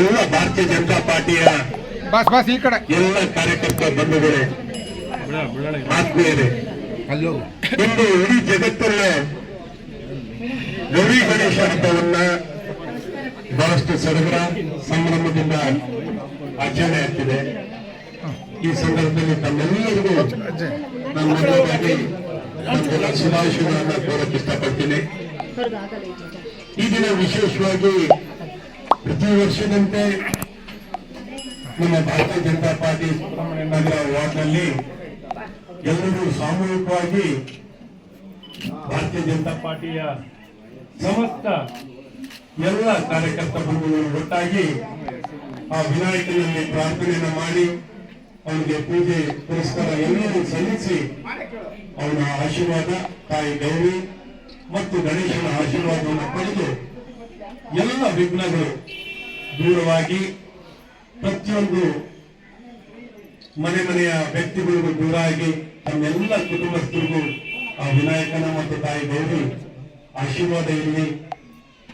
ಭಾರತೀಯ ಜನತಾ ಪಾರ್ಟಿಯ bus bus ಈ ಕಡೆ. ಎಲ್ಲ ಕಾರ್ಯಕರ್ತ ಬಂಧುಗಳೇ ಆತ್ಮೀಯರೇ. ಅಲ್ಲೋ. ಇಂದು ಇಡೀ ಜಗತ್ತಲ್ಲೇ ಗೌರಿ ಗಣೇಶ ಹಬ್ಬವನ್ನ ಬಹಳಷ್ಟು ಸಡಗರ ಸಂಭ್ರಮದಿಂದ ಆಚರಣೆ ಆಗ್ತಿದೆ. ಈ ಸಂದರ್ಭದಲ್ಲಿ ತಮ್ಮೆಲ್ಲರಿಗೂ ನಾನು ಮೊದಲನೇದಾಗಿ ನಮ್ಮೆಲ್ಲ ಶುಭಾಶಯಗಳನ್ನ ಕೋರಕ್ಕೆ ಇಷ್ಟಪಡ್ತೀನಿ. ಈ ದಿನ ವಿಶೇಷವಾಗಿ ಪ್ರತಿ ವರ್ಷದಂತೆ ನಮ್ಮ ಭಾರತೀಯ ಜನತಾ ಪಾರ್ಟಿ ನಗರ ವಾರ್ಡ್ನಲ್ಲಿ ಎಲ್ಲರೂ ಸಾಮೂಹಿಕವಾಗಿ ಭಾರತೀಯ ಜನತಾ ಪಾರ್ಟಿಯ ಸಮಸ್ತ ಎಲ್ಲ ಕಾರ್ಯಕರ್ತ ಬಂಧುಗಳು ಒಟ್ಟಾಗಿ ಆ ವಿನಾಯಕನಲ್ಲಿ ಪ್ರಾರ್ಥನೆಯನ್ನು ಮಾಡಿ ಅವನಿಗೆ ಪೂಜೆ, ಪುರಸ್ಕಾರ ಎಲ್ಲರೂ ಸಲ್ಲಿಸಿ ಅವನ ಆಶೀರ್ವಾದ ತಾಯಿ ಗೌರಿ ಮತ್ತು ಗಣೇಶನ ಆಶೀರ್ವಾದವನ್ನು ಪಡೆದು ಎಲ್ಲ ವಿಘ್ನಗಳು ದೂರವಾಗಿ ಪ್ರತಿಯೊಂದು ಮನೆ ಮನೆಯ ವ್ಯಕ್ತಿಗಳಿಗೂ ದೂರ ಆಗಿ ತಮ್ಮೆಲ್ಲ ಕುಟುಂಬಸ್ಥರಿಗೂ ಆ ವಿನಾಯಕನ ಮತ್ತು ತಾಯಿ ದೇವಿ ಆಶೀರ್ವಾದ ಇರಲಿ.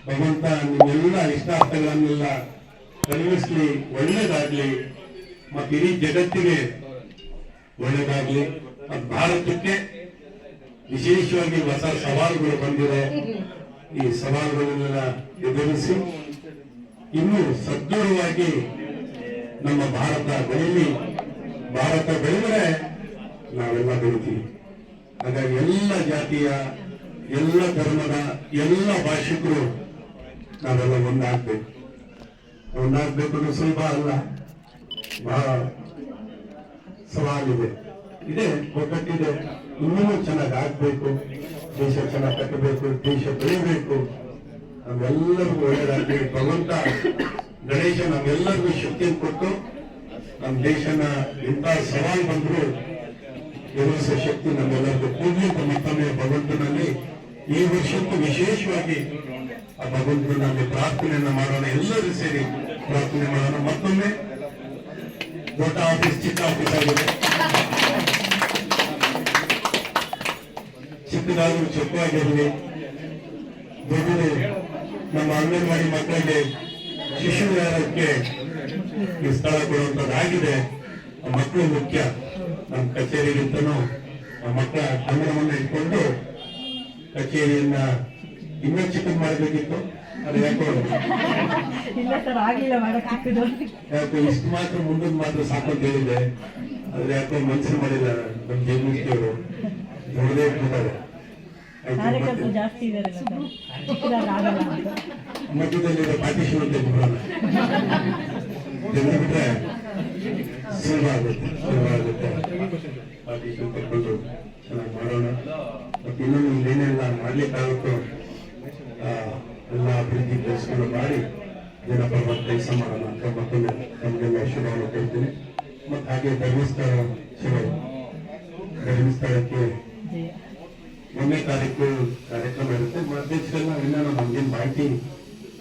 ಭಗವಂತ ನಿಮ್ಮೆಲ್ಲ ಇಷ್ಟಾರ್ಥಗಳನ್ನೆಲ್ಲ ಕಳುಹಿಸ್ಲಿ, ಒಳ್ಳೇದಾಗಲಿ. ಮತ್ತು ಇಡೀ ಜಗತ್ತಿಗೆ ಒಳ್ಳೇದಾಗಲಿ. ಭಾರತಕ್ಕೆ ವಿಶೇಷವಾಗಿ ಹೊಸ ಸವಾಲುಗಳು ಬಂದಿದೆ. ಈ ಸವಾಲುಗಳನ್ನೆಲ್ಲ ಎದುರಿಸಿ ಇನ್ನೂ ಸದೃಢವಾಗಿ ನಮ್ಮ ಭಾರತ ಬೆಳೆಯಲಿ. ಭಾರತ ಬೆಳೆದರೆ ನಾವೆಲ್ಲ ಬೆಳಿತೀವಿ. ಹಾಗಾಗಿ ಎಲ್ಲ ಜಾತಿಯ, ಎಲ್ಲ ಧರ್ಮದ, ಎಲ್ಲ ಭಾಷಿಕರು ನಾವೆಲ್ಲ ಒಂದಾಗಬೇಕು. ಒಂದಾಗಬೇಕು ಅನ್ನೋ ಸುಲಭ ಅಲ್ಲ, ಬಹಳ ಸವಾಲಿದೆ. ಇದೆ, ಒಗ್ಗಟ್ಟಿದೆ. ಇನ್ನೂ ಚೆನ್ನಾಗಿ ಆಗ್ಬೇಕು. ದೇಶ ಚೆನ್ನಾಗಿ ಕಟ್ಟಬೇಕು ದೇಶ ಬೆಳಿಬೇಕು ನಮ್ಗೆಲ್ಲರಿಗೂ ಒಳ್ಳೇದಾಗ್ಲಿ, ಭಗವಂತ, ಗಣೇಶ ನಮ್ಗೆಲ್ಲರಿಗೂ ಶಕ್ತಿಯನ್ನು ಕೊಟ್ಟು ನಮ್ಮ ದೇಶನ ಎಂತ ಸವಾಲು ಬಂದ್ರು ಎದುರಿಸೋ ಶಕ್ತಿ ನಮ್ಮೆಲ್ಲರಿಗೂ ಕೂಡಲೇ ಮತ್ತೊಮ್ಮೆ ಭಗವಂತನಲ್ಲಿ. ಈ ವರ್ಷಕ್ಕೂ ವಿಶೇಷವಾಗಿ ಆ ಭಗವಂತನಲ್ಲಿ ಪ್ರಾರ್ಥನೆಯನ್ನ ಮಾಡೋಣ, ಎಲ್ಲರೂ ಸೇರಿ ಪ್ರಾರ್ಥನೆ ಮಾಡೋಣ. ಮತ್ತೊಮ್ಮೆ ದೊಡ್ಡ ಆಫೀಸ್, ಚಿಕ್ಕ ಆಫೀಸ್ ಆಗಿದೆ. ಚಿಕ್ಕದಾದ್ರೂ ಚೊಕ್ಕವಾಗಿರಲಿ ದೊಡ್ಡದು ನಮ್ಮ ಅಂಗನವಾಡಿ ಮಕ್ಕಳಿಗೆ ಶಿಶು ವಿಹಾರಕ್ಕೆ ಈ ಸ್ಥಳ ಕೊಡುವಂತದ್ದಾಗಿದೆ. ಆ ಮಕ್ಕಳು ಮುಖ್ಯ. ನಮ್ಮ ಕಚೇರಿಗಿಂತನೂ ಆ ಮಕ್ಕಳ ಅಂಗನವನ್ನು ಇಟ್ಕೊಂಡು ಕಚೇರಿಯನ್ನ ಇನ್ನೂ ಚಿಕ್ಕದು ಮಾಡಬೇಕಿತ್ತು. ಅದು ಯಾಕೋ ಯಾಕೋ ಇಷ್ಟು ಮಾತ್ರ ಮುಂದಿನ ಮಾತ್ರ ಸಾಕು ಅಂತ ಹೇಳಿದೆ ಆದ್ರೆ ಯಾಕೋ ಮನ್ಸು ಮಾಡಿಲ್ಲ ನಮ್ಮ ಜೀವನಕ್ಕೆ ನೋಡದೇ ಇಟ್ಕೊಂಡಾರೆ ಕಾರ್ಯಕರ್ತರು ಜಾಸ್ತಿ ಅಂತ. ಮಧ್ಯದಲ್ಲಿರೋ ಪಾರ್ಟಿಷನ್ ಸುಲಭ ಆಗುತ್ತೆ ಸುಲಭ ಆಗುತ್ತೆ. ಪಾರ್ಟಿಷನ್ ತೆಗೆದುಕೊಂಡು ಚೆನ್ನಾಗಿ ಮಾಡೋಣ. ಮತ್ತೆ ಇನ್ನೊಂದು ಏನೆಲ್ಲ ಮಾಡ್ಲಿಕ್ಕಾಗುತ್ತೋ ಎಲ್ಲ ಅಭಿವೃದ್ಧಿ ಕೆಲಸಗಳು ಮಾಡಿ ಜನಪರ ಕೆಲಸ ಮಾಡೋಣ ಅಂತ ಮತ್ತೊಮ್ಮೆ ನಮಗೆಲ್ಲ ಶುಭವನ್ನು ಕೇಳ್ತೀನಿ ಮತ್ತೆ ಹಾಗೆ ಧರ್ಮಸ್ಥಳ ಧರ್ಮಸ್ಥಳಕ್ಕೆ ಒಂದನೇ ತಾರೀಕು ಕಾರ್ಯಕ್ರಮ ಇರುತ್ತೆ. ಅಧ್ಯಕ್ಷರೆಲ್ಲ ಇನ್ನೂ ನಮ್ಗೇನು ಮಾಹಿತಿ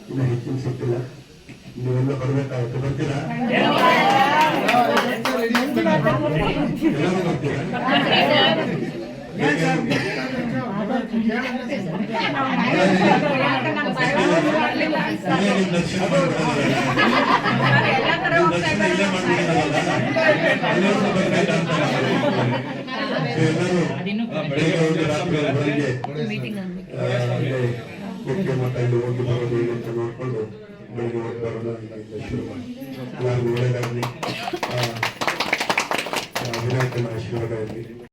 ಇನ್ನೂ ಹೆಚ್ಚಿನ ಸಿಕ್ಕಿಲ್ಲ. ನೀವೆಲ್ಲ ಬರ್ಬೇಕಾಗುತ್ತೆ. ಬರ್ತೀರಾ? ಬರ್ತೀರಾ? ಎಲ್ಲರೂ ಬೆಳಿಗ್ಗೆ ಒಂದು ರಾತ್ರಿ ಬೆಳಿಗ್ಗೆ ಮುಖ್ಯ ಮಾತಾಡಿ ಹೋಗಿ ಬರೋದು ಅಂತ ನೋಡಿಕೊಂಡು ಬೆಳಿಗ್ಗೆ ಹೋಗಿ ಬರೋದು ಶುರು ಮಾಡಿ ನಾನು ಒಳ್ಳೆಯದಾಗಲಿ ವಿನಾಯಕನ ಆಶೀರ್ವಾದ ಇರಲಿ